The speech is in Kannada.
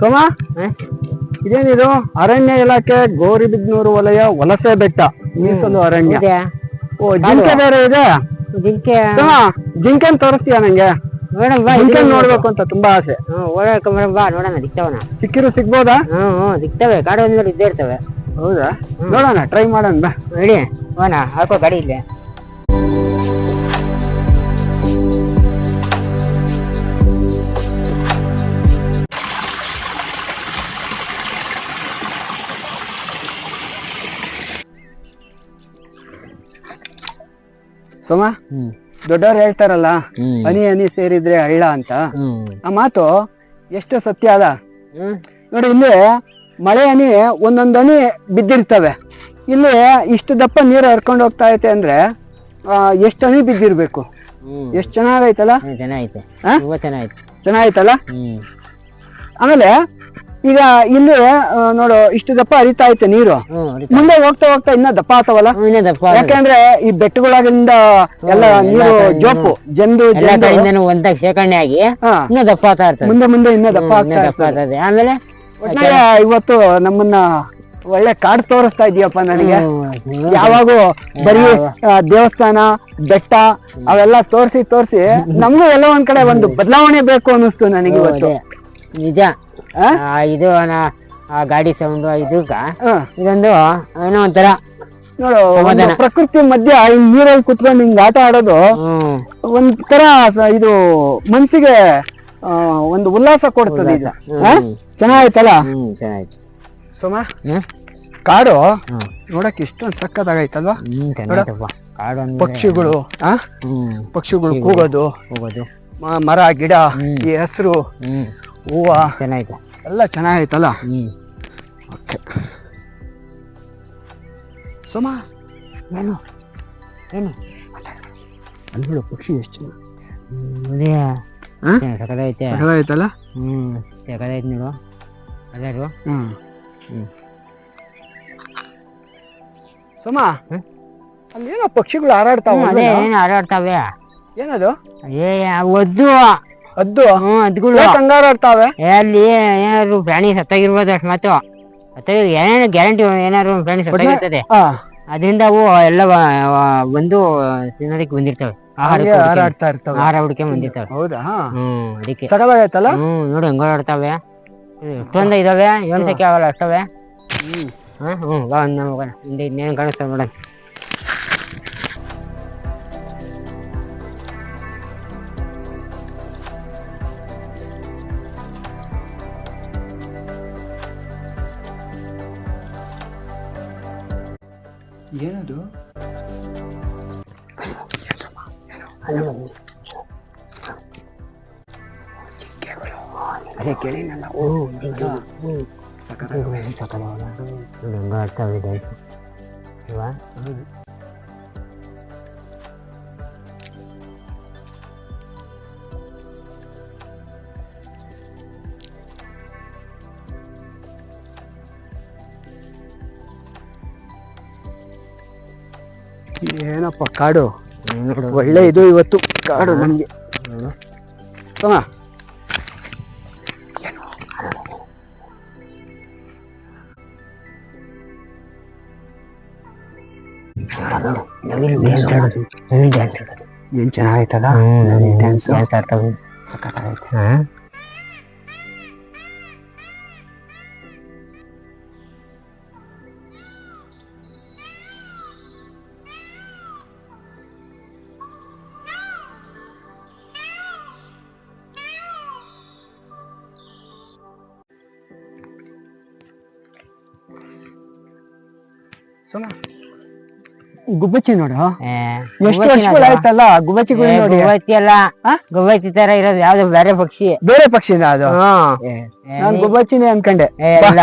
ಸೋಮ? ಇದೇನಿದು? ಅರಣ್ಯ ಇಲಾಖೆ ಗೋರಿಬಿದ್ನೂರು ವಲಯ ವಲಸೆ ಬೆಟ್ಟ. ಮೀಸಲು ಅರಣ್ಯ. ಓ ಜಿಂಕೆ ಬೇರೆ ಇದೆ? ಜಿಂಕೆ. ಸೋಮ ಜಿಂಕೆನ್ ತೋರಿಸ್ತೀಯ ನಂಗೆ? ಜಿಂಕೆ ನೋಡ್ಬೇಕು ಅಂತ ತುಂಬಾ ಆಸೆ. ಹ್ಮ್ ಓಡಾಡ್ಕೊ ಮೇಡಮ್ ಬಾ ನೋಡೋಣ ದಿಕ್ತವನ ಸಿಕ್ಕಿರು ಸಿಗ್ಬೋದಾ? ಹ್ಮ್ ದಿಕ್ತವೆ ಕಾಡು ಇದ್ದೇ ಇರ್ತವೆ. ಹೌದಾ? ನೋಡೋಣ ಟ್ರೈ ಮಾಡೋಣ ಬಾ. ಹೇಳಿ ಹೋಣ ಹಾಕೋ ಗಾಡಿ ಇಲ್ಲೇ. ಸೋಮ? ದೊಡ್ಡವ್ರು ಹೇಳ್ತಾರಲ್ಲ ಹನಿ ಹನಿ ಸೇರಿದ್ರೆ ಹಳ್ಳ ಅಂತ. ಆ ಮಾತು ಎಷ್ಟು ಸತ್ಯ ಅದ? ನೋಡಿ ಇಲ್ಲಿ ಮಳೆ ಹನಿ ಒಂದೊಂದು ಹನಿ ಬಿದ್ದಿರ್ತವೆ. ಇಲ್ಲಿ ಇಷ್ಟು ದಪ್ಪ ನೀರು ಹರ್ಕೊಂಡು ಹೋಗ್ತಾ ಐತೆ ಅಂದ್ರೆ ಎಷ್ಟು ಹನಿ ಬಿದ್ದಿರ್ಬೇಕು? ಎಷ್ಟು ಚೆನ್ನಾಗೈತಲ್ಲ? ಚೆನ್ನಾಗೈತೆ. ಚೆನ್ನಾಗೈತಲ್ಲ? ಆಮೇಲೆ ಈಗ ಇಲ್ಲಿ ನೋಡು ಇಷ್ಟು ದಪ್ಪ ಹರಿತಾ ಐತೆ ನೀರು. ಮುಂದೆ ಹೋಗ್ತಾ ಹೋಗ್ತಾ ಇನ್ನ ದಪ್ಪ ಆತವಲ್ಲ ಯಾಕಂದ್ರೆ ಈ ಬೆಟ್ಟಗಳಾಗಿಂದ ಎಲ್ಲ ನೀರು ಜೋಪು ಜಂದು ಒಂದ ಒಂದಾಗ ಶೇಖರಣೆ ಆಗಿ ಇನ್ನ ದಪ್ಪ ಆಗ್ತಾ ಇರ್ತದೆ. ಮುಂದೆ ಮುಂದೆ ಇನ್ನ ದಪ್ಪ ಆಗ್ತಾ ಇರ್ತದೆ. ಆಮೇಲೆ ಇವತ್ತು ನಮ್ಮನ್ನ ಒಳ್ಳೆ ಕಾಡ್ ತೋರಿಸ್ತಾ ಇದೀಯಪ್ಪ ನನಗೆ. ಯಾವಾಗೂ ಬರೀ ದೇವಸ್ಥಾನ ಬೆಟ್ಟ ಅವೆಲ್ಲ ತೋರಿಸಿ ತೋರಿಸಿ ನಮಗೂ ಎಲ್ಲ ಒಂದ್ ಕಡೆ ಒಂದು ಬದಲಾವಣೆ ಬೇಕು ಅನ್ನಿಸ್ತು ನನಗೆ ಇವತ್ತು. ನಿಜ. ಆ? ಆ, ಇದು ನ- ಆ ಗಾಡಿ ಸೌಂಡ್ ಇದಕ್ಕ ಹ. ಇದೊಂದು ಏನೋ ಒಂಥರ. ನೋಡು ಒಂದು ಸಮಾಧಾನ. ಪ್ರಕೃತಿ ಮಧ್ಯ ನೀರಲ್ಲಿ ಕುತ್ಕೊಂಡು ಹಿಂಗ್ ಆಟ ಆಡೋದು ಹ್ಮ್. ಒಂಥರ ಸ- ಇದು ಮನ್ಸಿಗೆ ಆ, ಒಂದು ಉಲ್ಲಾಸ ಕೊಡ್ತದೆ ಇದು. ಆ? ಹ್ಮ್. ಚೆನ್ನಾಗೈತಲ್ಲ? ಹ್ಮ್ ಚೆನ್ನಾಯ್ತು ಸೋಮ ಹ್ಮ್. ಕಾಡು ಹ್ಮ್. ನೋಡಕ್ ಇಷ್ಟೊಂದ್ ಸಕ್ಕತ್ತಾಗೈತಲ್ವಾ ಹ್ಮ್ ಚೆನ್ನಾಯ್ತಪ್ಪ ಕಾಡು ಅಂದ್ರೆ ಪಕ್ಷಿಗಳು ಆ? ಹ್ಮ್. ಪಕ್ಷಿಗಳು ಕೂಗೋದು. ಹೋಗೋದು ಮ- ಮರ ಗಿಡ ಈ ಹಸಿರು ಹ್ಮ್. ಹೂವ. ಚೆನ್ನಾಯ್ತು ಎಲ್ಲ ಚೆನ್ನಾಗೈತಲ್ಲ? ಹ್ಮ್. ಓಕೆ. ಸೋಮ ಏನು? ಏನು? ಅಲ್ಲಿ ನೋಡು ಪಕ್ಷಿ ಎಷ್ಟು ಹಾ? ಸಕಲೈತೆ ಸಕ್ಕತ್ತಾಗೈತಲ್ಲ ಹ್ಮ್ ಸಕಲೈತೆ ನೋಡು ಅದಾರು ಹ್ಞೂ ಹ್ಮ್. ಸೋಮ ಏನೋ ಪಕ್ಷಿಗಳು ಹಾರಾಡ್ತಾವೆ ಅದೇ ಏನು ಹಾರಾಡ್ತಾವೆ? ಏನದು? ಏ ಒದ್ದು ಅದ್ದು? ಹ್ಮ್ ಅದ್ಗಳು. ಅಲ್ಲಿ ಏನಾದ್ರು ಪ್ರಾಣಿ ಸತ್ತಾಗಿರ್ಬೋದು ಅಷ್ಟು ಮಾತು ಸತ್ತಾಗಿ ಏನೇನು ಗ್ಯಾರಂಟಿ ಏನಾದ್ರು ಪ್ರಾಣಿ ಸತ್ತಾಗಿರ್ತದೆ? ಅದರಿಂದ ಅವು ಎಲ್ಲ ಬಂದು ತಿನ್ನೋದಕ್ಕೆ ಬಂದಿರ್ತವೆ. ಹಾರಾಡ್ತಾ ಇರ್ತವೆ. ಆಹಾರ ಹುಡ್ಕೆ ಬಂದಿರ್ತವೆ. ಹೌದಾ? ಹ್ಮ್ ಅದಕ್ಕೆ. ಸಕ್ಕತ್ತಾಗೈತಲ್ಲ ಹ್ಮ್ ನೋಡು ಹೆಂಗ ಆಡ್ತಾವೆ. ಎಷ್ಟೊಂದ ಇದಾವೆ? ಎಣ್ಸಕ್ಕೆ ಆಗಲ್ಲ ಅಷ್ಟವೆ? ಹ್ಮ್. ಹ್ಮ್ ಬಾ ಹಿಂದೆ ಇನ್ನೇನು ಕಾಣಿಸ್ತಾವ ನೋಡೋಣ. ಏನದು ಅದೇ ಕೇಳಿನಲ್ಲ ಓ ಸಕ್ಕತ್ತಾಗವೆ. ನೋಡು ಹೆಂಗ ಆಡ್ತಾವೆ ಡ್ಯಾನ್ಸ್ ಅಲ್ವಾ ಏನಪ್ಪ ಕಾಡು? ಒಳ್ಳೆ ಇದು ಇವತ್ತು. ಕಾಡು ನನಗೆ ಆಡೋದು ಏನ್? ಚೆನ್ನಾಗೈತಲ್ಲ? ಡ್ಯಾನ್ಸ್ ಹೇಳ್ತಾ ಇರ್ತಾವೆ ಸಕ್ಕತ್ತಾಗೈತೆ ಗುಬ್ಬಚ್ಚಿ ನೋಡು. ಎಷ್ಟು ವರ್ಷಗಳು ಆಯ್ತಲ್ಲ ಗುಬ್ಬಚ್ಚಿಗಳು ನೋಡಿ. ಗುಬ್ಬಚ್ಚಿ ಅಲ್ಲ? ಗುಬ್ಬಚ್ಚಿ ತರ ಇರೋದು ಯಾವ್ದು? ಬೇರೆ ಪಕ್ಷಿ. ಬೇರೆ ಪಕ್ಷಿನ ಅದು? ನಾನ್ ಗುಬ್ಬಚ್ಚಿನೇ ಅನ್ಕಂಡೆ. ಇಲ್ಲ.